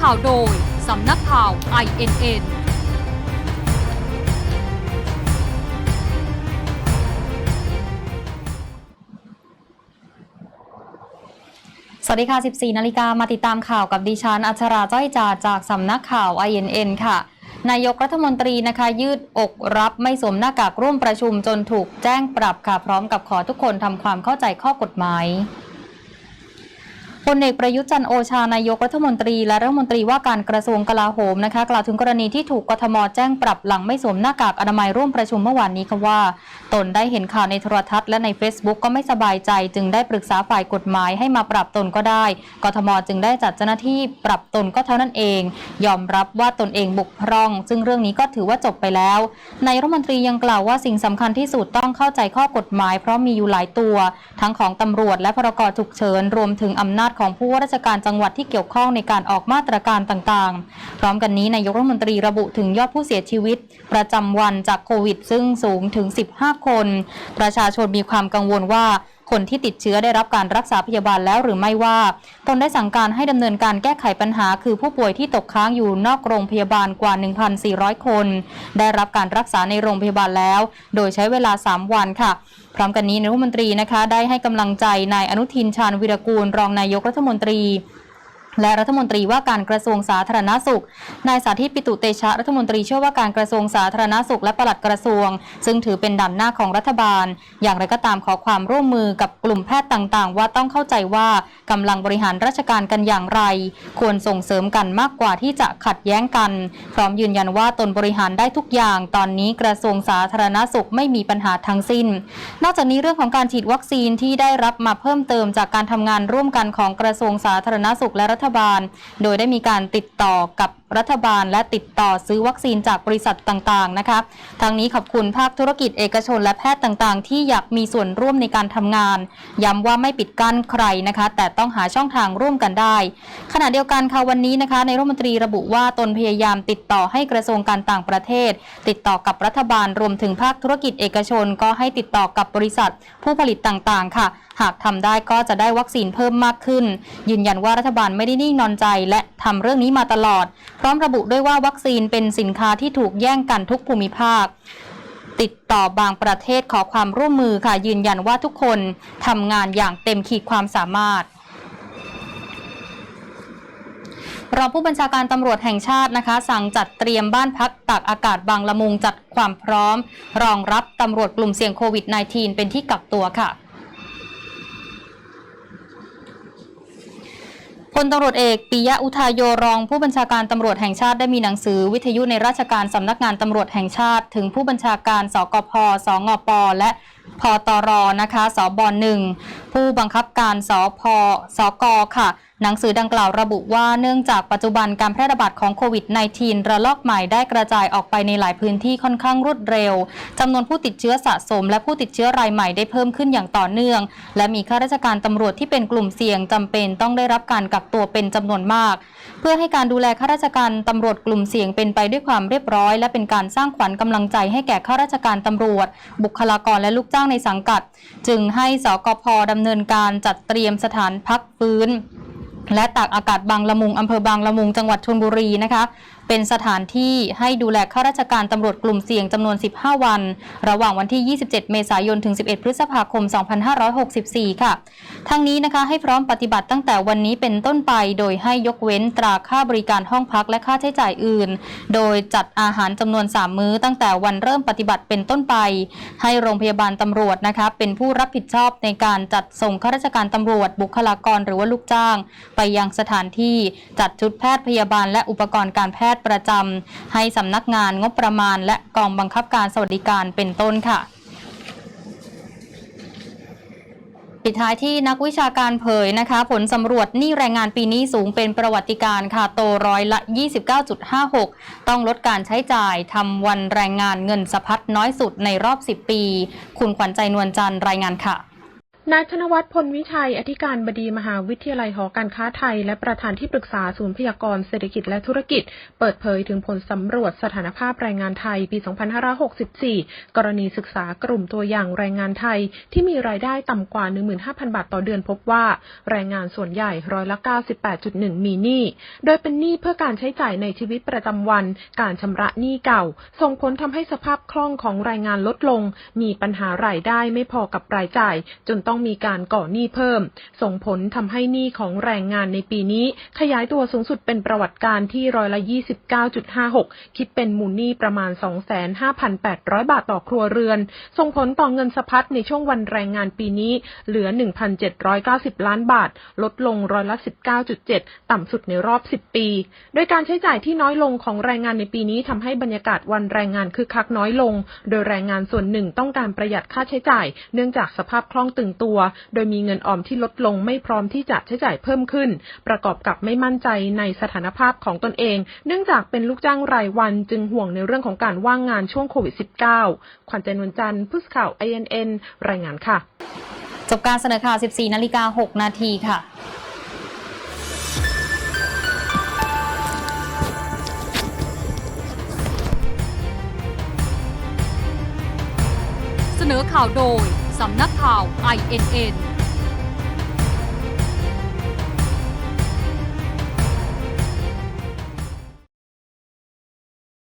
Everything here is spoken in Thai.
ข่าวโดย สำนักข่าว INN สวัสดีค่ะ 14 นาฬิกามาติดตามข่าวกับดิฉันอัชราจ้อยจาจากสำนักข่าว INN ค่ะ นายกรัฐมนตรีนะคะ ยืดอกรับไม่สวมหน้ากากร่วมประชุมจนถูกแจ้งปรับค่ะ พร้อมกับขอทุกคนทำความเข้าใจข้อกฎหมาย พลเอกประยุทธ์จันโอชานายกรัฐมนตรี และรัฐมนตรีว่าการกระทรวงกลาโหมนะคะ กล่าวถึงกรณีที่ถูกกทมแจ้งปรับหลังไม่สวมหน้ากากอนามัยร่วมประชุมเมื่อวานนี้ค่ะว่า ตนได้เห็นข่าวในโทรทัศน์และใน Facebook ก็ไม่สบายใจ จึงได้ปรึกษาฝ่ายกฎหมายให้มาปรับตนก็ได้กทมจึงได้จัดเจ้าหน้าที่ปรับตนก็เท่านั้นเอง ยอมรับว่าตนเองบกพร่อง ซึ่งเรื่องนี้ก็ถือว่าจบไปแล้วนายรัฐมนตรียังกล่าวว่าสิ่งสำคัญที่สุดต้องเข้าใจข้อกฎหมาย เพราะมีอยู่หลายตัว ทั้งของตำรวจและพรกฉุกเฉินรวมถึงอำนาจของผู้ว่าราชการจังหวัดที่เกี่ยวข้องในการออกมาตรการต่างๆ พร้อมกันนี้นายกรัฐมนตรีระบุถึงยอดผู้เสียชีวิต ประจำวันจากโควิด ซึ่งสูงถึง 15 คน ประชาชนมีความกังวลว่า คนที่ติดเชื้อได้รับการรักษาพยาบาลแล้วหรือไม่ว่า ตนได้สั่งการให้ดำเนินการแก้ไขปัญหา คือผู้ป่วยที่ตกค้างอยู่นอกโรงพยาบาลกว่า 1,400 คน ได้รับการรักษาในโรงพยาบาลแล้ว โดยใช้เวลา 3 วันค่ะ พร้อมกันนี้นายรัฐมนตรีนะคะ ได้ให้กำลังใจนายอนุทินชาญวิรกูล รองนายกรัฐมนตรี และรัฐมนตรีว่าการกระทรวงสาธารณสุข นายสาธิตปิตุเตชะรัฐมนตรีช่วยว่าการกระทรวงสาธารณสุขและปลัดกระทรวง ซึ่งถือเป็นด่านหน้าของรัฐบาล อย่างไรก็ตามขอความร่วมมือกับกลุ่มแพทย์ต่างๆ ว่าต้องเข้าใจว่ากำลังบริหารราชการกันอย่างไร ควรส่งเสริมกันมากกว่าที่จะขัดแย้งกัน พร้อมยืนยันว่าตนบริหารได้ทุกอย่าง ตอนนี้กระทรวงสาธารณสุขไม่มีปัญหาทั้งสิ้น นอกจากนี้เรื่องของการฉีดวัคซีนที่ได้รับมาเพิ่มเติมจากการทำงานร่วมกันของกระทรวงสาธารณสุขและรัฐบาล โดยได้มีการติดต่อกับ รัฐบาล และติดต่อซื้อวัคซีนจากบริษัทต่างๆนะคะทั้งนี้ขอบคุณภาคธุรกิจเอกชนและแพทย์ต่างๆ ที่อยากมีส่วนร่วมในการทำงาน ย้ำว่าไม่ปิดกั้นใครนะคะ แต่ต้องหาช่องทางร่วมกันได้ ขณะเดียวกันค่ะวันนี้นะคะในรัฐมนตรีระบุว่าตนพยายามติดต่อให้กระทรวงการต่างประเทศ ติดต่อกับรัฐบาลรวมถึงภาคธุรกิจเอกชน ก็ให้ติดต่อกับบริษัท ผู้ผลิตต่างๆ ค่ะ หากทำได้ก็จะได้วัคซีนเพิ่มมากขึ้น ยืนยันว่ารัฐบาลไม่ได้นิ่งนอนใจและ ทำเรื่องนี้มาตลอด พร้อมระบุด้วยว่าวัคซีนเป็นสินค้าที่ถูกแย่งกันทุกภูมิภาค ติดต่อบางประเทศขอความร่วมมือค่ะยืนยันว่าทุกคนทำงานอย่างเต็มขีดความสามารถรองผู้บัญชาการตำรวจแห่งชาตินะคะ สั่งจัดเตรียมบ้านพักตากอากาศบางละมุงจัดความพร้อม รองรับตำรวจกลุ่มเสี่ยงโควิด -19 เป็นที่กักตัวค่ะ พลตำรวจเอกปิยะอุทายโยรอง ผู้บัญชาการตำรวจแห่งชาติได้มีหนังสือวิทยุในราชการสำนักงานตำรวจแห่งชาติ ถึงผู้บัญชาการสกพสงปและพตรนะคะสบหนึ่งผู้บังคับการสพสกค่ะ หนังสือดังกล่าวระบุว่าเนื่องจากปัจจุบันการแพร่ระบาดของโควิด -19 ระลอกใหม่ได้กระจายออกไปในหลายพื้นที่ค่อนข้างรวดเร็วจำนวนผู้ติดเชื้อสะสม และผู้ติดเชื้อรายใหม่ได้เพิ่มขึ้นอย่างต่อเนื่อง และมีข้าราชการตำรวจที่เป็นกลุ่มเสี่ยงจำเป็นต้องได้รับการกักตัวเป็นจำนวนมาก เพื่อให้การดูแลข้าราชการตำรวจกลุ่มเสี่ยงเป็นไปด้วยความเรียบร้อย และเป็นการสร้างขวัญกำลังใจให้แก่ข้าราชการตำรวจ บุคลากรและลูกจ้างในสังกัด จึงให้สกพดำเนินการจัดเตรียมสถานพักฟื้น และตากอากาศบางละมุงอำเภอบางละมุงจังหวัดชลบุรีนะคะเป็นสถานที่ให้ดูแลข้าราชการตำรวจกลุ่มเสี่ยงจำนวน 15 วัน ระหว่างวันที่ 27 เมษายน ถึง 11 พฤษภาคม 2564 ค่ะ ทั้งนี้นะคะให้พร้อมปฏิบัติตั้งแต่วันนี้เป็นต้นไป โดยให้ยกเว้นตราค่าบริการห้องพักและค่าใช้จ่ายอื่น โดยจัดอาหารจำนวน 3 มื้อตั้งแต่วันเริ่มปฏิบัติเป็นต้นไป ให้โรงพยาบาลตำรวจนะคะเป็นผู้รับผิดชอบในการจัดส่งข้าราชการตำรวจบุคลากรหรือว่าลูกจ้าง ไปยังสถานที่จัดชุดแพทย์พยาบาลและอุปกรณ์การแพทย์ประจำให้สำนักงานงบประมาณ และกองบังคับการสวัสดิการเป็นต้นค่ะปิดท้ายที่นักวิชาการเผยนะคะ ผลสำรวจหนี้แรงงานปีนี้สูงเป็นประวัติการ์ค่ะโตร้อยละ 29.56 ต้องลดการใช้จ่ายทำวันแรงงานเงินสะพัดน้อยสุดในรอบ 10 ปี คุณขวัญใจนวลจันทร์รายงานค่ะ นายธนวัฒน์พลวิชัย อธิการบดีมหาวิทยาลัยหอการค้าไทย และประธานที่ปรึกษาศูนย์พยากรณ์เศรษฐกิจและธุรกิจ เปิดเผยถึงผลสำรวจสถานภาพแรงงานไทยปี 2564 กรณีศึกษากลุ่มตัวอย่างแรงงานไทย ที่มีรายได้ต่ำกว่า 15,000 บาทต่อเดือนพบว่า แรงงานส่วนใหญ่ร้อยละ 98.1 มีหนี้ โดยเป็นหนี้เพื่อการใช้จ่ายในชีวิตประจำวัน การชำระหนี้เก่า ส่งผลทำให้สภาพคล่องของแรงงานลดลง มีปัญหารายได้ไม่พอกับรายจ่ายจนต้ององมีการก่อหนี้เพิ่ม ส่งผลทำให้หนี้ของแรงงานในปีนี้ ขยายตัวสูงสุดเป็นประวัติการที่ร้อยละ 29.56 คิดเป็นมูลหนี้ประมาณ 25,800 บาทต่อครัวเรือน ส่งผลต่อเงินสะพัดในช่วงวันแรงงานปีนี้ เหลือ 1,790 ล้านบาท ลดลงร้อยละ 19.7 ต่ำสุดในรอบ 10 ปี โดยการใช้จ่ายที่น้อยลงของแรงงานในปีนี้ทำให้บรรยากาศวันแรงงานคึกคักน้อยลง โดยแรงงานส่วนหนึ่งต้องการประหยัดค่าใช้จ่าย เนื่องจากสภาพคล่องตึงตตัว โดยมีเงินออมที่ลดลงไม่พร้อมที่จะใช้จ่ายเพิ่มขึ้น ประกอบกับไม่มั่นใจในสถานภาพของตนเอง เนื่องจากเป็นลูกจ้างรายวันจึงห่วงในเรื่องของการว่างงานช่วงโควิด -19 ขวัญใจนวลจันทร์ผู้สื่อข่าว INN รายงานค่ะ จบการเสนอข่าว 14 นาฬิกา 6 นาทีค่ะเสนอข่าวโดย สำนักข่าว INN